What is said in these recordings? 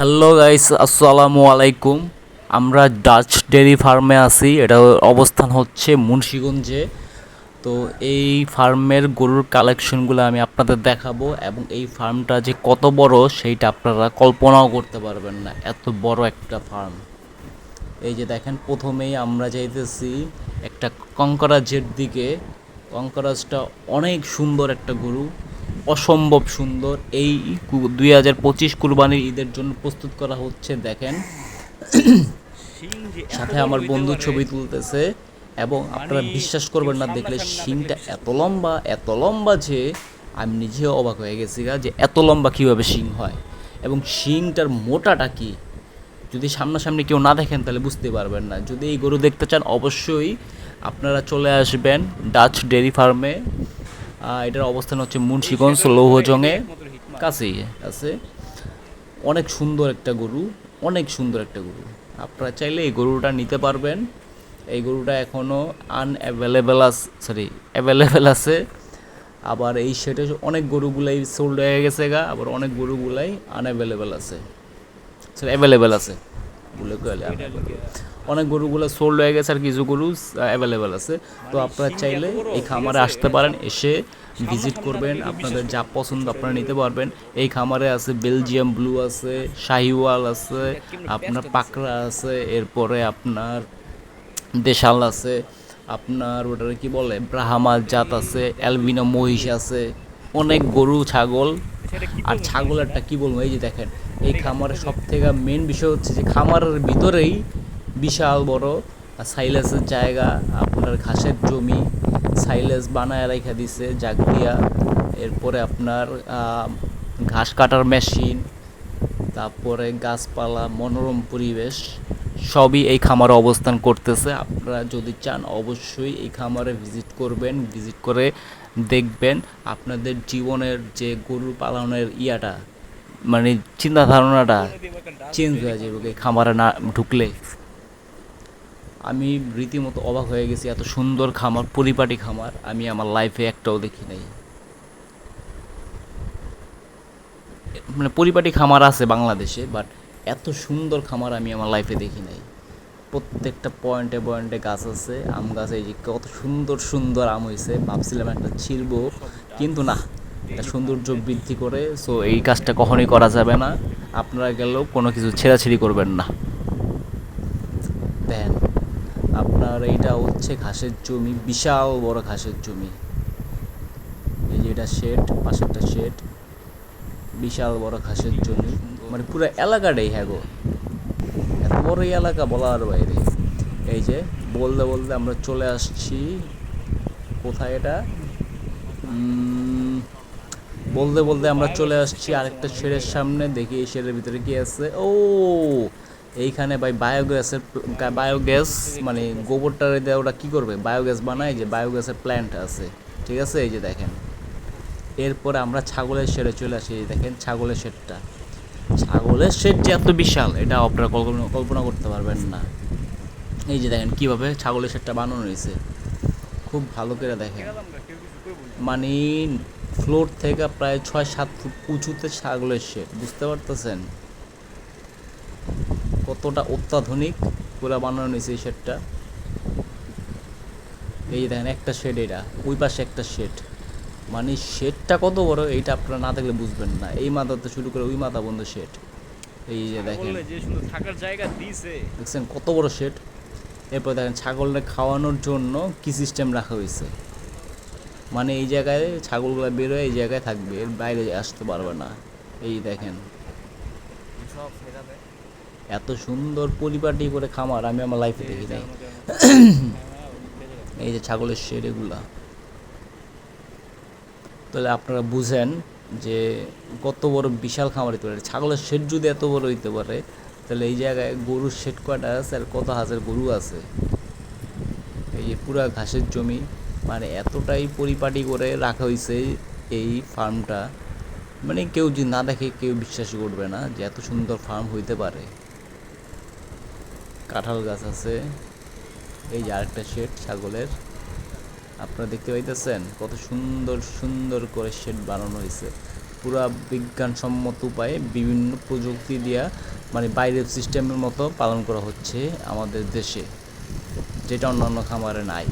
Hello guys আসসালামু আলাইকুম আমরা ডাচ ডেয়ারি ফার্মে আছি। এটা অবস্থান হচ্ছে মুন্সিগঞ্জে। তো এই ফার্মের গরুর কালেকশনগুলো আমি আপনাদের দেখাবো এবং এই ফার্মটা যে কত বড়, সেইটা আপনারা কল্পনাও করতে পারবেন না। এত বড় একটা ফার্ম। এই যে দেখেন, প্রথমেই আমরা যাইতেছি একটা কঙ্করাজের দিকে। কঙ্করাজটা অনেক সুন্দর একটা গরু। অসম্ভব সুন্দর। এই দুই হাজার পঁচিশ কুরবানির ঈদের জন্য প্রস্তুত করা হচ্ছে, দেখেন। সাথে আমার বন্ধু ছবি তুলতেছে এবং আপনারা বিশ্বাস করবেন না, দেখলে শিংটা এত লম্বা এত লম্বা যে আমি নিজেও অবাক হয়ে গেছি যে এত লম্বা কীভাবে শিং হয়। এবং শিংটার মোটাটা কি? যদি সামনাসামনি কেউ না দেখেন, তাহলে বুঝতে পারবেন না। যদি এই গরু দেখতে চান, অবশ্যই আপনারা চলে আসবেন ডাচ ডেয়ারি ফার্মে। এটার অবস্থান হচ্ছে মুন্সিগঞ্জ লৌহজংয়ে কাছেই আছে অনেক সুন্দর একটা গরু, অনেক সুন্দর একটা গরু। আপনারা চাইলে এই গরুটা নিতে পারবেন। এই গরুটা এখনও আনঅ্যাভেলেবেল আছে সরি অ্যাভেলেবেল আছে। আবার এই সেটে অনেক গরুগুলাই সোল্ড হয়ে গেছে গা, আবার অনেক গরুগুলাই আনঅ্যাভেলেবেল আছে। সরি অ্যাভেলেবেল আছে। বলে গেলে অনেক গরুগুলো সোল্ড হয়ে গেছে আর কিছু গরু অ্যাভেলেবেল আছে। তো আপনারা চাইলে এই খামারে আসতে পারেন এসে ভিজিট করবেন আপনাদের যা পছন্দ আপনারা নিতে পারবেন। এই খামারে আছে বেলজিয়াম ব্লু আছে শাহিওয়াল আছে আপনার পাকড়া আছে এরপরে আপনার দেশাল আছে আপনার ওটার কি বলে ব্রাহামা জাত আছে অ্যালবিনো মহিষ আছে অনেক গরু ছাগল। আর ছাগলেরটা কি বলব এই যে দেখেন এই খামারের সব থেকে মেন বিষয় হচ্ছে যে খামারের ভিতরেই বিশাল বড় সাইলেসের জায়গা, আপনার ঘাসের জমি, সাইলেস বানায় রেখে দিছে জাগ দিয়া এরপরে আপনার ঘাস কাটার মেশিন, তারপরে গাছপালা, মনোরম পরিবেশ, সবই এই খামারে অবস্থান করতেছে। আপনারা যদি চান, অবশ্যই এই খামারে ভিজিট করবেন, ভিজিট করে দেখবেন আপনাদের জীবনের যে গরু পালনের ইয়াটা মানে চিন্তা ধারণাটা চেঞ্জ হয়ে যাবে এই খামারে না ঢুকলে। আমি রীতিমতো অবাক হয়ে গেছি, এত সুন্দর খামার, পরিপাটি খামার, আমি আমার লাইফে একটাও দেখি নাই। মানে পরিপাটি খামার আছে বাংলাদেশে বাট এত সুন্দর খামার আমি আমার লাইফে দেখি নাই। প্রত্যেকটা পয়েন্টে পয়েন্টে গাছ আছে, আম গাছ, এই যে কত সুন্দর সুন্দর আম হয়েছে ভাবছিলাম একটা ছিলবো কিন্তু না, এটা সৌন্দর্য বৃদ্ধি করে সো এই কাজটা কখনোই করা যাবে না। আপনারা গেলেও কোনো কিছু ছেঁড়াছিড়ি করবেন না। দেন আপনার এইটা হচ্ছে ঘাসের জমি, বিশাল বড় ঘাসের জমি। এই যে এটা শেড পাশেরটা শেড বিশাল বড় ঘাসের জমি। মানে পুরো এলাকাটাই হ্যাঁ গো। এত বড় এই এলাকা বলার বাইরে। এই যে, বলতে বলতে আমরা চলে আসছি। কোথায় এটা? বলতে বলতে আমরা চলে আসছি আরেকটা শেডের সামনে। দেখি এই শেডের ভিতরে কি আছে। ও এইখানে ভাই বায়োগ্যাসের বায়োগ্যাস মানে গোবরটা দিয়ে ওটা কী করবে? বায়োগ্যাস বানায় যে বায়োগ্যাসের প্ল্যান্ট আছে। ঠিক আছে? এই যে দেখেন। এরপরে আমরা ছাগলের শেডে চলে আসি। দেখেন ছাগলের শেডটা। ছাগলের শেড যে এত বিশাল, এটা আপনারা কল্পনা কল্পনা করতে পারবেন না। এই যে দেখেন কীভাবে ছাগলের শেডটা বানানো হয়েছে। খুব ভালো করে দেখেন। মানে ফ্লোর থেকে প্রায় ছয় সাত ফুট উঁচুতে ছাগলের শেড। বুঝতে পারতেছেন? কতটা অত্যাধুনিক পুরো বানানো হয়েছে এই শেডটা? এই দেখেন একটা শেড এটা ওই পাশে একটা শেড। মানে শেডটা কত বড় এইটা আপনারা না দেখলে বুঝবেন না। এই মাথাতে শুরু করে ওই মাথা বন্ধ শেড। এই যে দেখেন। থাকার জায়গা দিয়েছে দেখছেন কত বড় শেড? এরপর দেখেন ছাগলটা খাওয়ানোর জন্য কি সিস্টেম রাখা হয়েছে? মানে এই জায়গায় ছাগলগুলো বেরোয় এই জায়গায় থাকবে এর বাইরে আসতে পারবে না। এই দেখেন। এত সুন্দর পরিপাটি করে খামার আমি আমার লাইফে দেখি নাই। এই যে ছাগলের শেড এগুলা। তাহলে আপনারা বুঝেন যে কত বড় বিশাল খামার হতে পারে। ছাগলের শেড যদি এত বড় হইতে পারে তাহলে এই জায়গায় গরুর শেড কয়টা আছে আর কত হাজার গরু আছে? এই যে পুরা ঘাসের জমি মানে এতটাই পরিপাটি করে রাখা হয়েছে এই ফার্মটা মানে কেউ যদি না দেখে কেউ বিশ্বাসই করবে না যে এত সুন্দর ফার্ম হইতে পারে। কাঁঠাল গাছ আছে। এই যে আরেকটা শেড ছাগলের। আপনারা দেখতে পাইতেছেন কত সুন্দর সুন্দর করে শেড বানানো হয়েছে পুরা বিজ্ঞানসম্মত উপায়ে বিভিন্ন প্রযুক্তি দিয়া মানে বাইরের সিস্টেমের মতো পালন করা হচ্ছে আমাদের দেশে, যেটা অন্যান্য খামারে নাই।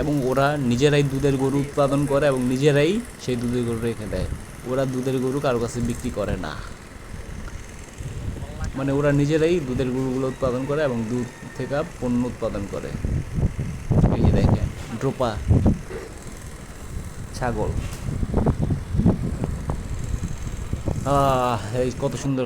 এবং ওরা নিজেরাই দুধের গরু উৎপাদন করে এবং নিজেরাই সেই দুধের গরু রেখে দেয়। ওরা দুধের গরু কারও কাছে বিক্রি করে না। মানে ওরা নিজেরাই দুধের গুঁড়োগুলো উৎপাদন করে এবং দুধ থেকে পণ্য উৎপাদন করে। ড্রোপা, ছাগল। আহ, এই কত সুন্দর।